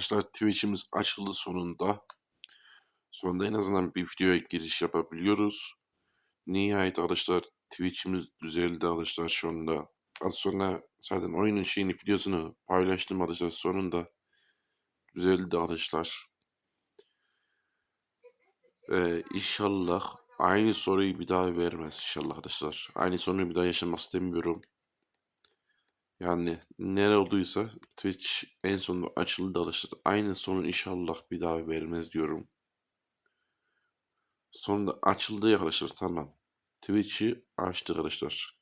Arkadaşlar Twitch'imiz açıldı sonunda. Sonunda en azından bir videoya giriş yapabiliyoruz. Nihayet arkadaşlar Twitch'imiz düzeldi arkadaşlar şu anda. Az sonra zaten oyunun şeyini videosunu paylaştım arkadaşlar sonunda. Düzeldi arkadaşlar. Ee, inşallah aynı soruyu bir daha vermez inşallah arkadaşlar. Aynı sorunu bir daha yaşamak istemiyorum. Yani nere olduysa Twitch en sonunda açıldı arkadaşlar. Aynı sorun inşallah bir daha vermez diyorum. Sonunda açıldı arkadaşlar tamam. Twitch'i açtık arkadaşlar.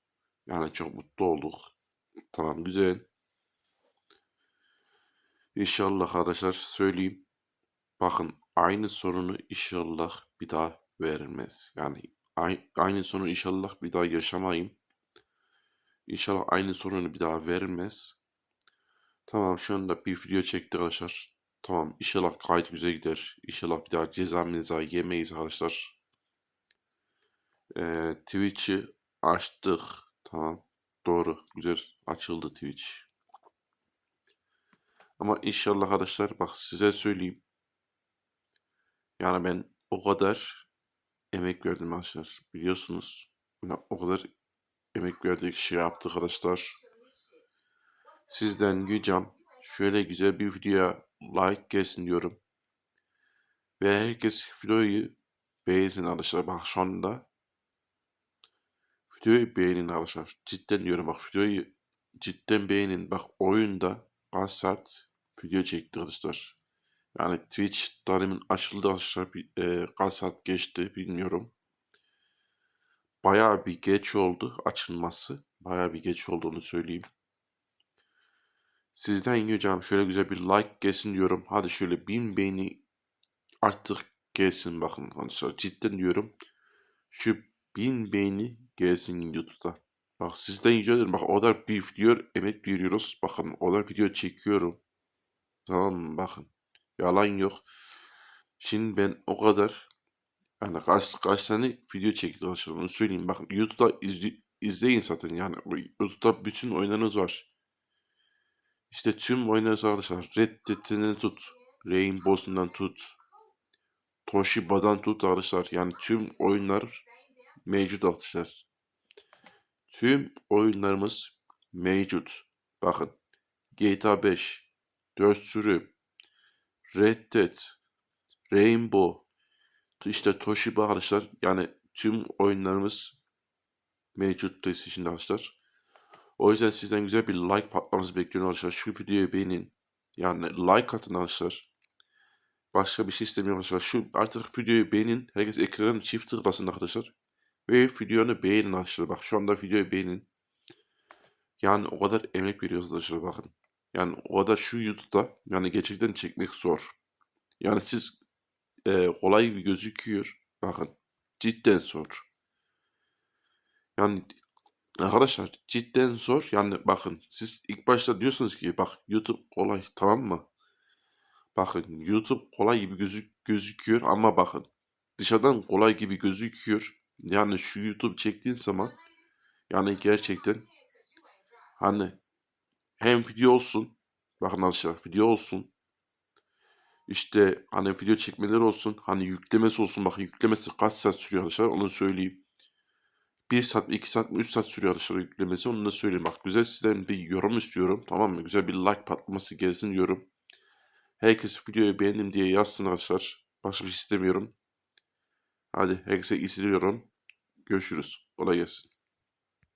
Yani çok mutlu olduk. Tamam güzel. İnşallah arkadaşlar söyleyeyim. Bakın aynı sorunu inşallah bir daha vermez. Yani ay- aynı sorunu inşallah bir daha yaşamayayım. İnşallah aynı sorunu bir daha vermez. Tamam şu anda bir video çektik arkadaşlar. Tamam inşallah gayet güzel gider. İnşallah bir daha ceza meza yemeyiz arkadaşlar. Ee, Twitch'i açtık. Tamam. Doğru. Güzel açıldı Twitch. Ama inşallah arkadaşlar bak size söyleyeyim. Yani ben o kadar emek verdim arkadaşlar. Biliyorsunuz. O kadar emek şey yaptık arkadaşlar. Sizden ricam şöyle güzel bir videoya like gelsin diyorum. Ve herkes videoyu beğensin arkadaşlar. Bak şu anda videoyu beğenin arkadaşlar. Cidden diyorum bak videoyu cidden beğenin. Bak oyunda kaç saat video çekti arkadaşlar. Yani Twitch darimin açıldı arkadaşlar. E, kaç saat geçti bilmiyorum. Bayağı bir geç oldu açılması. Bayağı bir geç olduğunu söyleyeyim. Sizden yiyeceğim şöyle güzel bir like gelsin diyorum. Hadi şöyle bin beğeni artık gelsin bakın arkadaşlar. Cidden diyorum. Şu bin beğeni gelsin YouTube'da. Bak sizden rica. Bak o kadar bir video emek veriyoruz. Bakın o kadar video çekiyorum. Tamam mı? Bakın. Yalan yok. Şimdi ben o kadar yani kaç, kaç tane video çekti arkadaşlar onu söyleyeyim. Bakın YouTube'da izle, izleyin zaten yani. YouTube'da bütün oyunlarınız var. İşte tüm oyunlarınız arkadaşlar. Red Dead'den tut. Rainbow'sundan tut. Toshiba'dan tut arkadaşlar. Yani tüm oyunlar mevcut arkadaşlar. Tüm oyunlarımız mevcut. Bakın. GTA 5, 4 sürüm, Red Dead, Rainbow, işte Toshiba arkadaşlar. Yani tüm oyunlarımız mevcut PlayStation arkadaşlar. O yüzden sizden güzel bir like patlaması bekliyorum arkadaşlar. Şu videoyu beğenin. Yani like atın arkadaşlar. Başka bir şey istemiyorum arkadaşlar. Şu artık videoyu beğenin. Herkes ekranın çift tıklasın arkadaşlar. Ve videonu beğenin arkadaşlar. Bak şu anda videoyu beğenin. Yani o kadar emek veriyoruz arkadaşlar bakın. Yani o kadar şu YouTube'da yani gerçekten çekmek zor. Yani siz e, kolay gibi gözüküyor. Bakın cidden zor. Yani arkadaşlar cidden zor. Yani bakın siz ilk başta diyorsunuz ki bak YouTube kolay tamam mı? Bakın YouTube kolay gibi gözük gözüküyor ama bakın dışarıdan kolay gibi gözüküyor. Yani şu YouTube çektiğin zaman yani gerçekten hani hem video olsun bakın arkadaşlar video olsun işte hani video çekmeleri olsun hani yüklemesi olsun bakın yüklemesi kaç saat sürüyor arkadaşlar onu söyleyeyim. 1 saat 2 saat 3 saat sürüyor arkadaşlar yüklemesi onu da söyleyeyim. Bak güzel sizden bir yorum istiyorum tamam mı? Güzel bir like patlaması gelsin diyorum. Herkes videoyu beğendim diye yazsın arkadaşlar. Başka bir şey istemiyorum. Hadi herkese iyi siliyorum. Görüşürüz. Kolay gelsin.